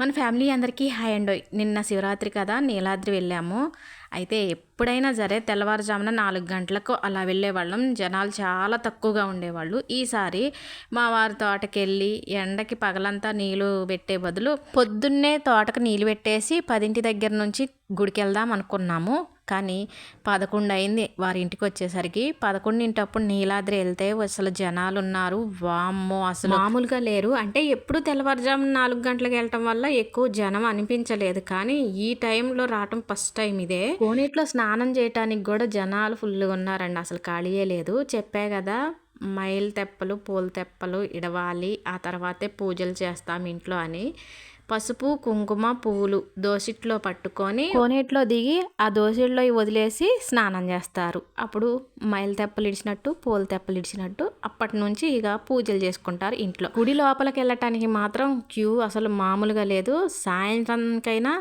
మన ఫ్యామిలీ అందరికీ hi and. నిన్న శివరాత్రి కదా నీలాద్రి వెళ్ళాము. అయితే ఎప్పుడైనా సరే తెల్లవారుజామున నాలుగు గంటలకు అలా వెళ్ళేవాళ్ళం. జనాలు చాలా తక్కువగా ఉండేవాళ్ళు. ఈసారి మా వారి తోటకెళ్ళి ఎండకి పగలంతా నీళ్ళు పెట్టే బదులు పొద్దున్నే తోటకు నీళ్ళు పెట్టేసి పదింటి దగ్గర నుంచి గుడికి వెళ్దాం అనుకున్నాము. కానీ పదకొండు అయింది వారి ఇంటికి వచ్చేసరికి. పదకొండింటప్పుడు నీలాద్రి వెళ్తే అసలు జనాలు ఉన్నారు వామ్మో అసలు మామూలుగా లేరు. అంటే ఎప్పుడు తెల్లవారుజామున నాలుగు గంటలకు వెళ్ళటం వల్ల ఎక్కువ జనం అనిపించలేదు. కానీ ఈ టైంలో రావటం ఫస్ట్ టైం ఇదే. కోనేట్లో స్నానం చేయటానికి కూడా జనాలు ఫుల్గా ఉన్నారండి. అసలు ఖాళీయే లేదు. చెప్పే కదా మైల్ తెప్పలు పూల తెప్పలు ఇడవాలి. ఆ తర్వాతే పూజలు చేస్తాం ఇంట్లో అని. పసుపు కుంకుమ పువ్వులు దోసిట్లో పట్టుకొని కోనేట్లో దిగి ఆ దోసిట్లో వదిలేసి స్నానం చేస్తారు. అప్పుడు మైలు తెప్పలు ఇడిచినట్టు పూల తెప్పలు ఇడిచినట్టు అప్పటి నుంచి ఇక పూజలు చేసుకుంటారు ఇంట్లో. గుడి లోపలికి వెళ్ళటానికి మాత్రం క్యూ అసలు మామూలుగా లేదు. సాయంత్రంకైనా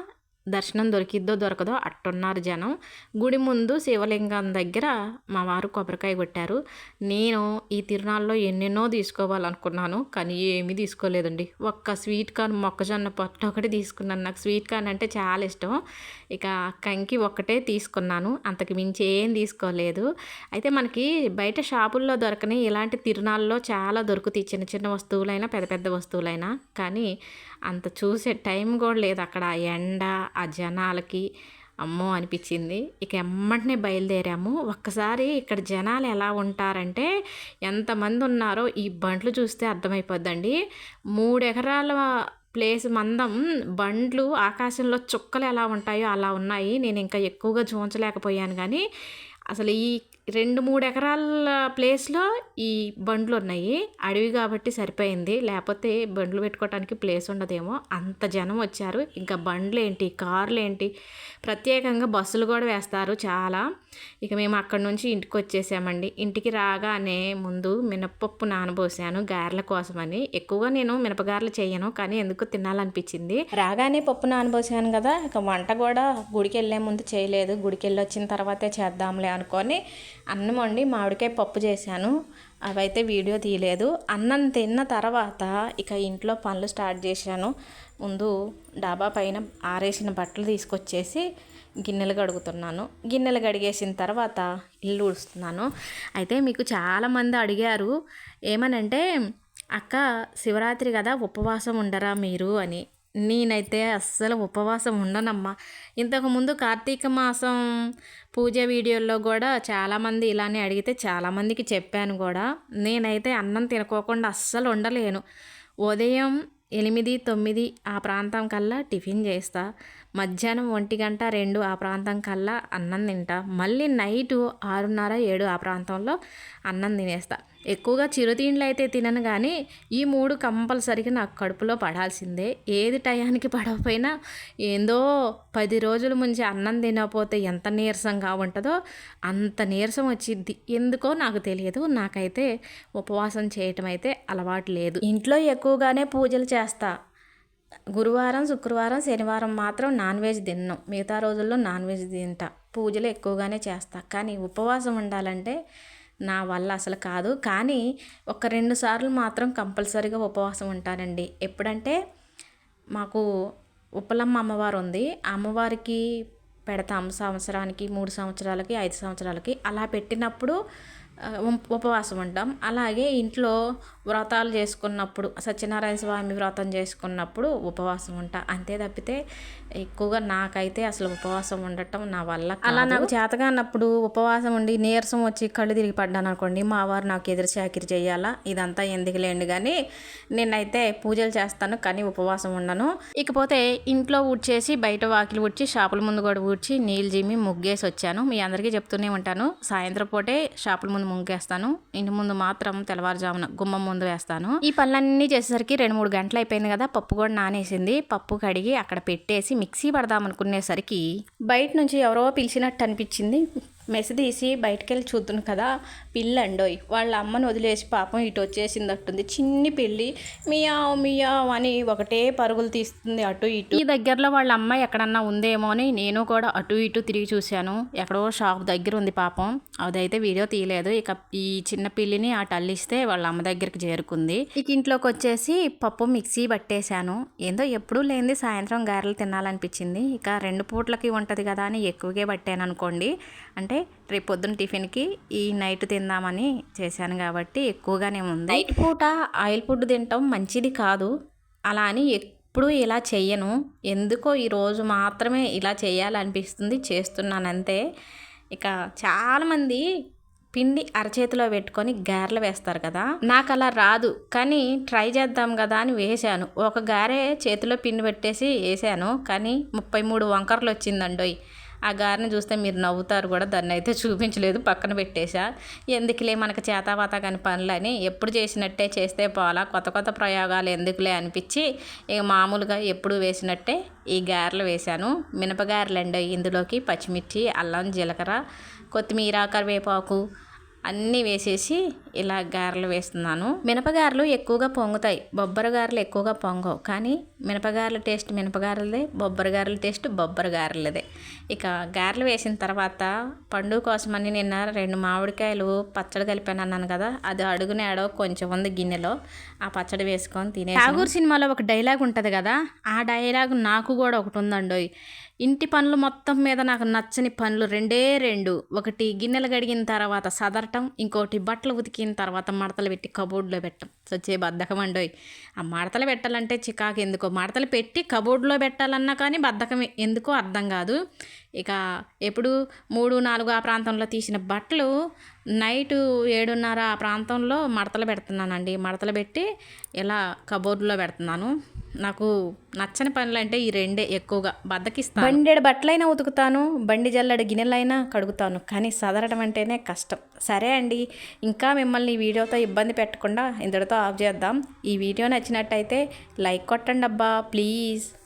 దర్శనం దొరికిద్దో దొరకదో అట్టున్నారు జనం. గుడి ముందు శివలింగం దగ్గర మా వారు కొబ్బరికాయ కొట్టారు. నేను ఈ తిరునాళ్ళలో ఎన్నెన్నో తీసుకోవాలనుకున్నాను కానీ ఏమీ తీసుకోలేదండి. ఒక్క స్వీట్ కార్న్ మొక్కజొన్న పొట్ట ఒకటి తీసుకున్నాను. నాకు స్వీట్ కార్న్ అంటే చాలా ఇష్టం. ఇక కంకి ఒక్కటే తీసుకున్నాను. అంతకు మించి ఏం తీసుకోలేదు. అయితే మనకి బయట షాపుల్లో దొరకని ఇలాంటి తిరునాళ్ళలో చాలా దొరుకుతాయి. చిన్న చిన్న వస్తువులైనా పెద్ద పెద్ద వస్తువులైనా. కానీ అంత చూసే టైం కూడా లేదు. అక్కడ ఆ ఎండ ఆ జనాలకి అమ్మో అనిపించింది. ఇక ఎమ్మటనే బయలుదేరాము. ఒక్కసారి ఇక్కడ జనాలు ఎలా ఉంటారంటే ఎంతమంది ఉన్నారో ఈ బండ్లు చూస్తే అర్థమైపోద్దండి. మూడు ఎకరాల ప్లేస్ మందం బండ్లు ఆకాశంలో చుక్కలు ఎలా ఉంటాయో అలా ఉన్నాయి. నేను ఇంకా ఎక్కువగా చూంచలేకపోయాను కానీ అసలు ఈ రెండు మూడు ఎకరాల ప్లేస్లో ఈ బండ్లు ఉన్నాయి అడవి కాబట్టి సరిపోయింది. లేకపోతే బండ్లు పెట్టుకోవడానికి ప్లేస్ ఉండదేమో. అంత జనం వచ్చారు. ఇంకా బండ్లు ఏంటి కార్లు ఏంటి ప్రత్యేకంగా బస్సులు కూడా వేస్తారు చాలా. ఇక మేము అక్కడి నుంచి ఇంటికి వచ్చేసామండి. ఇంటికి రాగానే ముందు మినపప్పు నానబోసాను గారెల కోసమని. ఎక్కువగా నేను మినపగారెలు చేయను. కానీ ఎందుకు తినాలనిపించింది. రాగానే పప్పు నానబోసాను కదా. ఇక వంట కూడా గుడికి వెళ్ళే ముందు చేయలేదు. గుడికి వెళ్ళి వచ్చిన తర్వాతే చేద్దాంలే అనుకొని అన్నం వండి మామిడికాయ పప్పు చేశాను. అవైతే వీడియో తీయలేదు. అన్నం తిన్న తర్వాత ఇక ఇంట్లో పనులు స్టార్ట్ చేశాను. ముందు డాబా పైన ఆరేసిన బట్టలు తీసుకొచ్చేసి గిన్నెలు కడుగుతున్నాను. గిన్నెలు కడిగేసిన తర్వాత ఇల్లు ఊడుస్తున్నాను. అయితే మీకు చాలామంది అడిగారు ఏమనంటే అక్క శివరాత్రి కదా ఉపవాసం ఉండరా మీరు? అని. నేనైతే అస్సలు ఉపవాసం ఉండనమ్మా. ఇంతకుముందు కార్తీక మాసం పూజ వీడియోల్లో కూడా చాలామంది ఇలానే అడిగితే చాలామందికి చెప్పాను కూడా. నేనైతే అన్నం తినకోకుండా అస్సలు ఉండలేను. ఉదయం ఎనిమిది తొమ్మిది ఆ ప్రాంతం కల్లా టిఫిన్ చేస్తా. మధ్యాహ్నం ఒంటి గంట రెండు ఆ ప్రాంతం కల్లా అన్నం తింటా. మళ్ళీ నైటు ఆరున్నర ఏడు ఆ ప్రాంతంలో అన్నం తినేస్తా. ఎక్కువగా చిరుతిండ్లు అయితే తినను కానీ ఈ మూడు కంపల్సరిగా నాకు కడుపులో పడాల్సిందే. ఏది టయానికి పడకపోయినా ఏందో పది రోజుల ముంచి అన్నం తినకపోతే ఎంత నీరసంగా ఉంటుందో అంత నీరసం వచ్చిద్ది. ఎందుకో నాకు తెలియదు. నాకైతే ఉపవాసం చేయటం అయితే అలవాటు లేదు. ఇంట్లో ఎక్కువగానే పూజలు చేస్తా. గురువారం శుక్రవారం శనివారం మాత్రం నాన్ వెజ్ తిన్నాం. మిగతా రోజుల్లో నాన్ వెజ్ తింటా. పూజలు ఎక్కువగానే చేస్తా. కానీ ఉపవాసం ఉండాలంటే నా వల్ల అసలు కాదు. కానీ ఒక రెండు సార్లు మాత్రం కంపల్సరీగా ఉపవాసం ఉంటానండి. ఎప్పుడంటే మాకు ఉప్పలమ్మ అమ్మవారు ఉంది. అమ్మవారికి పెడతాం సంవత్సరానికి మూడు సంవత్సరాలకి ఐదు సంవత్సరాలకి. అలా పెట్టినప్పుడు ఉపవాసం ఉంటాం. అలాగే ఇంట్లో వ్రతాలు చేసుకున్నప్పుడు సత్యనారాయణ స్వామి వ్రతం చేసుకున్నప్పుడు ఉపవాసం ఉంటా. అంతే తప్పితే ఎక్కువగా నాకైతే అసలు ఉపవాసం ఉండటం నా వల్ల అలా నాకు చేతగా అన్నప్పుడు ఉపవాసం ఉండి నీరసం వచ్చి కళ్ళు తిరిగి పడ్డాను అనుకోండి మా వారు నాకు ఎదురు చాకిరి చేయాలా? ఇదంతా ఎందుకులేండి కానీ నేనైతే పూజలు చేస్తాను కానీ ఉపవాసం ఉండను. ఇకపోతే ఇంట్లో ఊడ్చేసి బయట వాకిలు ఊడ్చి షాపుల ముందు కూడా ఊడ్చి నీళ్ళు జిమ్మి ముగ్గేసి వచ్చాను మీ అందరికీ చెప్తూనే ఉంటాను. సాయంత్రం పూటే షాపుల ముందు ముంగేస్తాను. ఇంటి ముందు మాత్రం తెల్లవారుజామున గుమ్మం ముందు వేస్తాను. ఈ పనులన్నీ చేసేసరికి రెండు మూడు గంటలు అయిపోయింది కదా పప్పు కూడా నానేసింది. పప్పు కడిగి అక్కడ పెట్టేసి మిక్సీ పడదాం అనుకునేసరికి బయట నుంచి ఎవరో పిలిచినట్టు అనిపించింది. మెస్ తీసి బయటకు వెళ్ళి చూద్దును కదా పిల్లి అండోయ్ వాళ్ళ అమ్మను వదిలేసి పాపం ఇటు వచ్చేసిందట్టుంది చిన్ని పిల్లి మియావ్ మియావ్ అని ఒకటే పరుగులు తీస్తుంది అటు ఇటు. ఈ దగ్గరలో వాళ్ళ అమ్మ ఎక్కడన్నా ఉందేమో అని నేను కూడా అటు ఇటు తిరిగి చూశాను. ఎక్కడో షాప్ దగ్గర ఉంది పాపం. అదైతే వీడియో తీయలేదు. ఇక ఈ చిన్న పిల్లిని అటు అల్లిస్తే వాళ్ళ అమ్మ దగ్గరికి చేరుకుంది. ఇక ఇంట్లోకి వచ్చేసి పప్పు మిక్సీ పట్టేశాను. ఏందో ఎప్పుడూ లేనిది సాయంత్రం గారెలు తినాలనిపించింది. ఇక రెండు పూట్లకి ఉంటుంది కదా అని ఎక్కువగా పట్టాను అనుకోండి. అంటే రేపు పొద్దున్న టిఫిన్కి ఈ నైట్ తిందామని చేశాను కాబట్టి ఎక్కువగానే ఉంది. నైట్ పూట ఆయిల్ ఫుడ్ తినటం మంచిది కాదు. అలా అని ఎప్పుడూ ఇలా చెయ్యను. ఎందుకో ఈరోజు మాత్రమే ఇలా చేయాలనిపిస్తుంది చేస్తున్నాను అంతే. ఇక చాలామంది పిండి అరచేతిలో పెట్టుకొని గారెలు వేస్తారు కదా. నాకు అలా రాదు. కానీ ట్రై చేద్దాం కదా అని వేసాను ఒక గారె చేతిలో పిండి పెట్టేసి వేసాను కానీ ముప్పై మూడు వంకరలు వచ్చిందండోయ్. ఆ గారెని చూస్తే మీరు నవ్వుతారు కూడా. దాన్ని అయితే చూపించలేదు. పక్కన పెట్టేశా. ఎందుకులే మనకు చేతావాత కాని పనులని ఎప్పుడు చేసినట్టే చేస్తే పోలా. కొత్త కొత్త ప్రయోగాలు ఎందుకులే అనిపించి ఇక మామూలుగా ఎప్పుడు వేసినట్టే ఈ గారెలు వేశాను. మినపగారెలు అండి ఇందులోకి పచ్చిమిర్చి అల్లం జీలకర్ర కొత్తిమీర కరివేపాకు అన్నీ వేసేసి ఇలా గారెలు వేస్తున్నాను. మినపగారెలు ఎక్కువగా పొంగుతాయి. బొబ్బర గారెలు ఎక్కువగా పొంగవు. కానీ మినపగారెల టేస్ట్ మినపగారెలదే బొబ్బరి గారెల టేస్ట్ బొబ్బర గారెలదే. ఇక గారెలు వేసిన తర్వాత పండు కోసమని నిన్న రెండు మామిడికాయలు పచ్చడి కలిపాను అన్నాను కదా అది అడుగునే అడవ కొంచెం ఉంది గిన్నెలో. ఆ పచ్చడి వేసుకొని తినే ఠాగూర్ సినిమాలో ఒక డైలాగ్ ఉంటుంది కదా ఆ డైలాగ్ నాకు కూడా ఒకటి ఉందండోయ్. ఇంటి పనులు మొత్తం మీద నాకు నచ్చని పనులు రెండే రెండు. ఒకటి గిన్నెలు కడిగిన తర్వాత సదరటం ఇంకోటి బట్టలు ఉతికిన తర్వాత మడతలు పెట్టి కబోర్డ్లో పెట్టడం వచ్చే బద్ధకం అండోయ్ ఆ మడతలు పెట్టాలంటే చికాకు ఎందుకో? మడతలు పెట్టి కబోర్డ్లో పెట్టాలన్నా కానీ బద్ధకం ఎందుకో అర్థం కాదు. ఇక ఎప్పుడు మూడు నాలుగు ఆ ప్రాంతంలో తీసిన బట్టలు నైటు ఏడున్నర ఆ ప్రాంతంలో మడతలు పెడుతున్నానండి. మడతలు పెట్టి ఇలా కబోర్డ్లో పెడుతున్నాను. నాకు నచ్చని పనులు అంటే ఈ రెండే ఎక్కువగా. బద్దకిస్తాను. బండెడు బట్టలైనా ఉతుకుతాను బండి జల్లెడు గిన్నెలైనా కడుగుతాను. కానీ సదరడం అంటేనే కష్టం. సరే అండి ఇంకా మిమ్మల్ని ఈ వీడియోతో ఇబ్బంది పెట్టకుండా ఇంతటితో ఆఫ్ చేద్దాం. ఈ వీడియో నచ్చినట్టయితే లైక్ కొట్టండి అబ్బా ప్లీజ్.